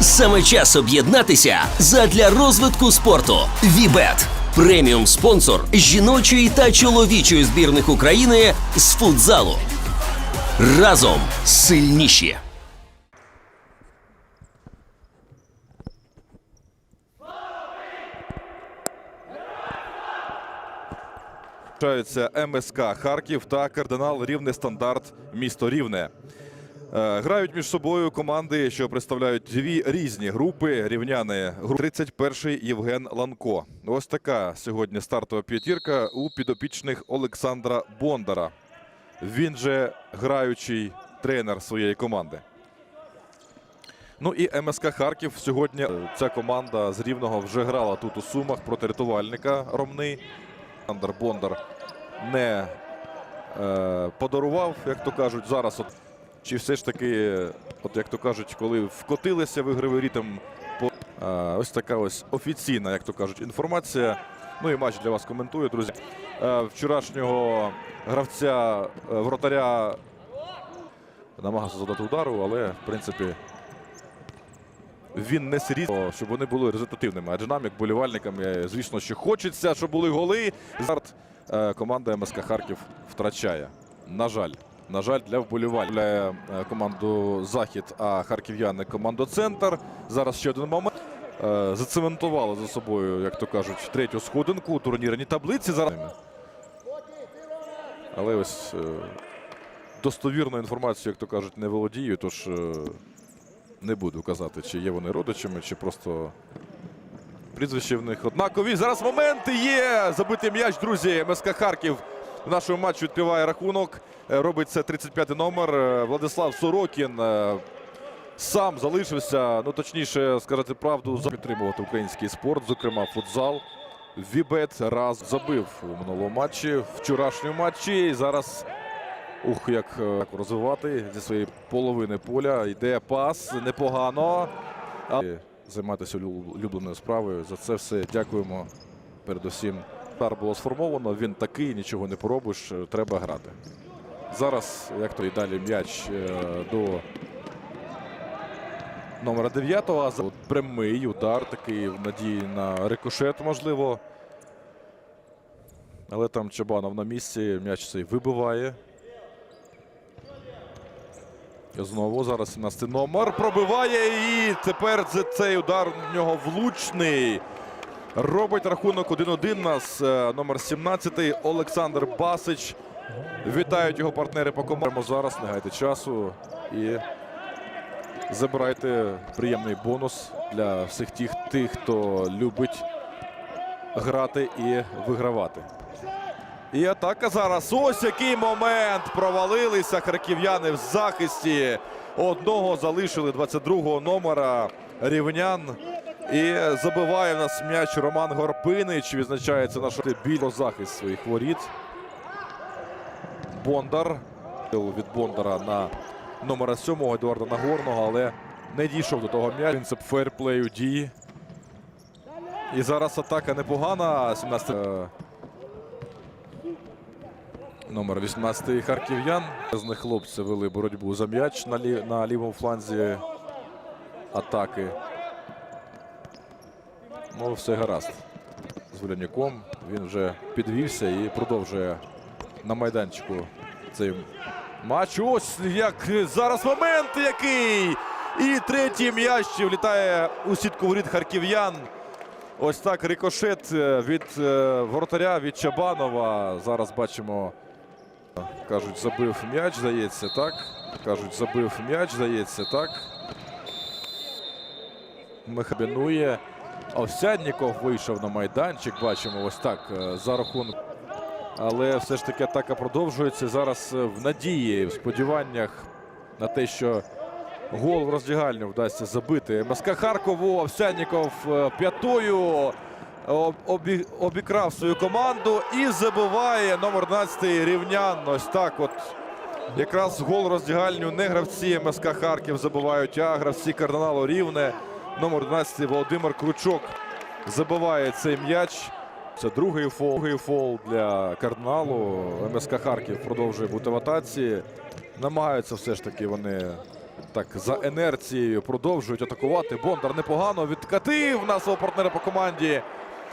Саме час об'єднатися задля розвитку спорту. Вібет преміум спонсор жіночої та чоловічої збірних України з футзалу. Разом сильніші. Вручаються МСК Харків та кардинал Рівне Стандарт місто Рівне. Е, Грають між собою команди, що представляють дві різні групи. Рівняни гру 31-й Євген Ланко. Ось така сьогодні стартова п'ятірка у підопічних Олександра Бондара. Він же граючий тренер своєї команди. Ну і МСК Харків сьогодні. Ця команда з Рівного вже грала тут у Сумах проти рятувальника Ромни. Олександр Бондар не е, подарував, як то кажуть, зараз. От, чи все ж таки, от як то кажуть, коли вкотилися в ігровий ритм, по, ось така ось офіційна, як то кажуть, інформація. Ну і матч для вас коментую, друзі. Вчорашнього гравця е, вратаря намагався задати удару, але в принципі. Він не серійно, щоб вони були результативними. Адже нам, як болівальникам, звісно, що хочеться, щоб були голи. Старт е, команда МСК Харків втрачає. На жаль, на жаль, для вболівальників. Е, команду Захід, а харків'яни команду Центр. Зараз ще один момент. Е, Зацементували за собою, як то кажуть, третю сходинку у турнірній таблиці. Зараз. Але ось е, достовірну інформацію, як то кажуть, не володію, тож. не буду казати, чи є вони родичами, чи просто прізвища в них однакові. Зараз моменти є. Забитий м'яч, друзі. МСК Харків в нашому матчі відпіває рахунок. Робить це 35-й номер. Е, Владислав Сорокін е, сам залишився. Ну, точніше, сказати правду, підтримувати український спорт, зокрема футзал. Вібет раз забив у минулому матчі, вчорашньому матчі. І зараз Ух, як е, розвивати зі своєї половини поля. Йде пас непогано. А... Займатися улюбленою справою. За це все дякуємо. Передусім, пар було сформовано. Він такий, нічого не поробиш. Треба грати. Зараз, як то і далі м'яч е, до номера 9 А за- от прямий удар, такий в надії на рикошет, можливо. Але там Чабанов на місці. М'яч цей вибиває. Знову зараз 17 номер пробиває і тепер цей удар в нього влучний. Робить рахунок 1-1 нас е, номер 17 Олександр Басич. Вітають його партнери по команді. Зараз не гайте часу і забирайте приємний бонус для всіх тих, тих, хто любить грати і вигравати. І атака зараз. Ось який момент. Провалилися харків'яни в захисті. Одного залишили 22-го номера рівнян. І забиває в нас м'яч Роман Горпинич. Відзначається наш біло захист своїх воріт. Бондар. Від Бондара на номера 7 Едуарда Нагорного, але не дійшов до того м'яча. Принцип фейрплею дії. І зараз атака непогана. 17 е, Номер 18 харків'ян. З них хлопці вели боротьбу за м'яч на, лі... на лівому фланзі атаки. Ну, все гаразд. З Воляняком він вже підвівся і продовжує на майданчику цей матч. Ось як зараз момент який. І третій м'яч влітає у сітку воріт харків'ян. Ось так рикошет е, від е, воротаря від Чабанова. Зараз бачимо. Кажуть, забив м'яч, здається, так. Кажуть, забив м'яч, здається, так. Мехабінує. Овсядніков вийшов на майданчик. Бачимо ось так е, за рахунок. Але все ж таки атака продовжується. Зараз е, в надії, в сподіваннях на те, що гол в роздягальню вдасться забити. МСК Харкову Овсядніков е, п'ятою обі- обікрав свою команду і забиває номер 11 рівнян. Ось так от. Якраз гол роздягальню не гравці МСК Харків забивають, а гравці кардиналу Рівне. Номер 11 Володимир Кручок забиває цей м'яч. Це другий фол, другий фол для кардиналу. МСК Харків продовжує бути в атаці. Намагаються все ж таки вони Так, за інерцією продовжують атакувати. Бондар непогано відкатив на свого партнера по команді.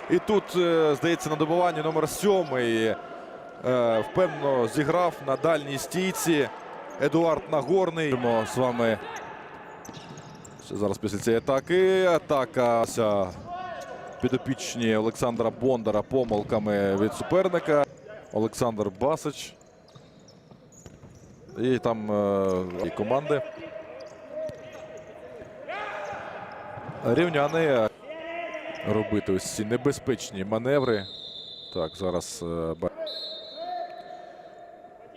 І тут, е, здається, на добиванні номер сьомий е, впевнено зіграв на дальній стійці. Едуард Нагорний. З вами зараз після цієї атаки. Атака підопічні Олександра Бондара помилками від суперника. Олександр Басич. І там е, і команди. Рівняни робити ось ці небезпечні маневри. Так, зараз е,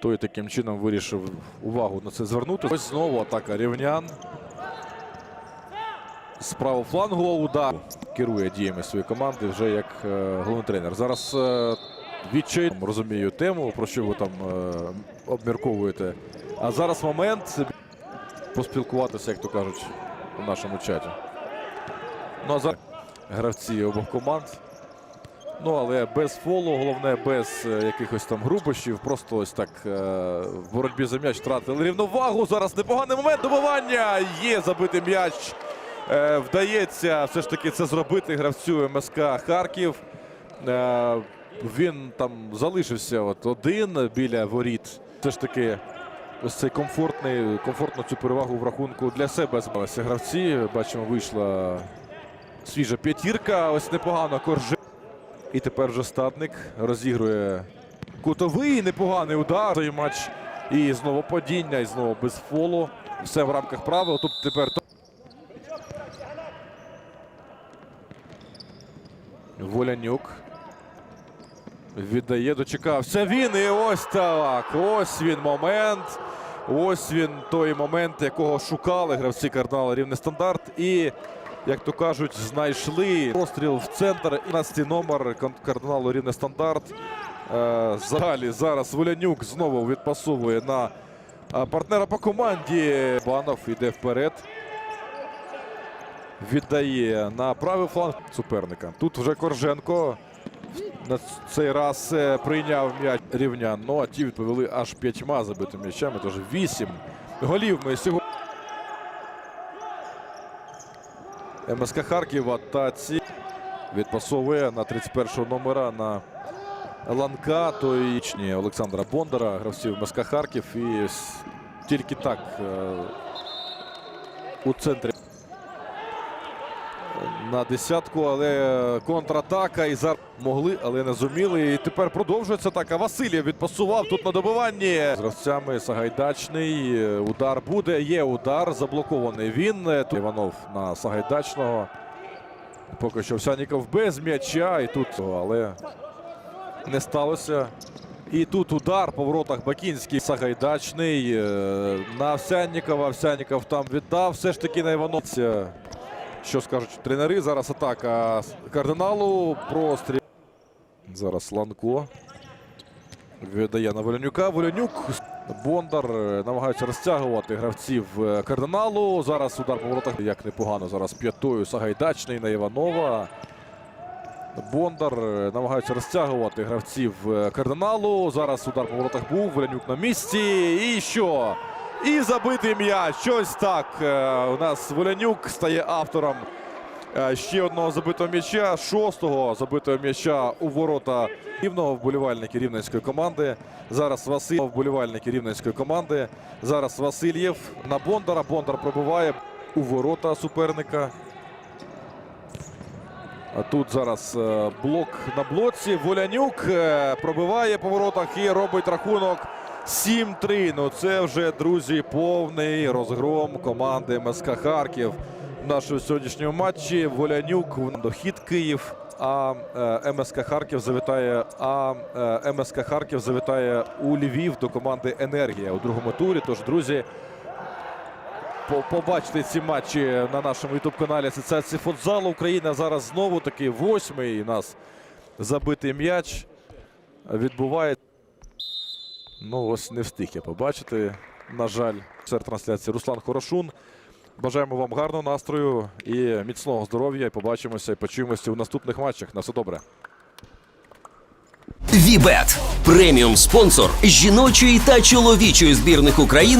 той таким чином вирішив увагу на це звернути. Ось знову атака рівнян. З правого флангу удар керує діями своєї команди вже як е, головний тренер. Зараз е, відчай розумію тему, про що ви там е, обмірковуєте. А зараз момент поспілкуватися, як то кажуть, у нашому чаті. Ну а зараз гравці обох команд. Ну, але без фолу, головне, без якихось там грубощів. Просто ось так в боротьбі за м'яч втратили рівновагу. Зараз непоганий момент добивання. Є забитий м'яч. Е, вдається все ж таки це зробити гравцю МСК Харків. Е, він там залишився от один біля воріт. Все ж таки, ось цей комфортний, комфортно цю перевагу в рахунку для себе збалися гравці. Бачимо, вийшла свіжа п'ятірка. Ось непогано корже. І тепер вже статник розігрує кутовий непоганий удар. Той матч. І знову падіння, і знову без фолу. Все в рамках правил. Тут тепер то- Віддає, дочекався він. І ось так. Ось він момент. Ось він той момент, якого шукали гравці кардинала рівний стандарт. І, як то кажуть, знайшли простріл в центр. 11 номер кон- кардиналу рівний стандарт. Е, Взагалі зараз Волянюк знову відпасовує на е, партнера по команді. Банов йде вперед. Віддає на правий фланг суперника. Тут вже Корженко на цей раз е, прийняв м'яч рівнян. Ну а ті відповіли аж п'ятьма забитими м'ячами. Тож вісім голів ми сьогодні. МСК Харків в атаці відпасовує на 31-го номера на Ланка, той ічні Олександра Бондара, гравців МСК Харків. І тільки так е, у центрі на десятку, але контратака і зараз могли, але не зуміли. І тепер продовжується атака. Васильєв відпасував тут на добиванні. З гравцями Сагайдачний. Е, Удар буде. Є удар. Заблокований він. Е, Тут Іванов на Сагайдачного. Поки що Овсяніков без м'яча. І тут, але не сталося. І тут удар по воротах Бакінський Сагайдачний е, на Овсяннікова. Овсянніков там віддав. Все ж таки на Івановця. Що скажуть тренери? Зараз атака кардиналу. Простріл. Зараз Ланко. Віддає на Волянюка. Волянюк. Бондар е, намагаються розтягувати гравців е, кардиналу. Зараз удар по воротах. Як непогано. Зараз п'ятою Сагайдачний на Іванова. Бондар е, намагаються розтягувати гравців кардиналу. Зараз удар по воротах був. Волянюк на місці. І що? І забитий м'яч. Щось так. Е, У нас Волянюк стає автором е, ще одного забитого м'яча. Шостого забитого м'яча у ворота рівного вболівальники рівненської команди. Зараз Василь вболівальники рівненської команди. Зараз Васильєв на Бондара. Бондар пробиває у ворота суперника. А тут зараз е, блок на блоці. Волянюк пробиває по воротах і робить рахунок 7-3. Ну це вже, друзі, повний розгром команди МСК Харків в нашому сьогоднішньому матчі. Волянюк дохід Київ. А е, МСК Харків завітає. А е, МСК Харків завітає у Львів до команди Енергія у другому турі. Тож, друзі, по- побачити ці матчі на нашому ютуб-каналі Асоціації футзалу Україна. Зараз знову таки восьмий у нас забитий м'яч відбуває. Ну, ось не встиг я побачити. На жаль, серед трансляції Руслан Хорошун. Бажаємо вам гарного настрою і міцного здоров'я. І побачимося і почуємося у наступних матчах. На все добре. Вібет преміум спонсор жіночої та чоловічої збірних України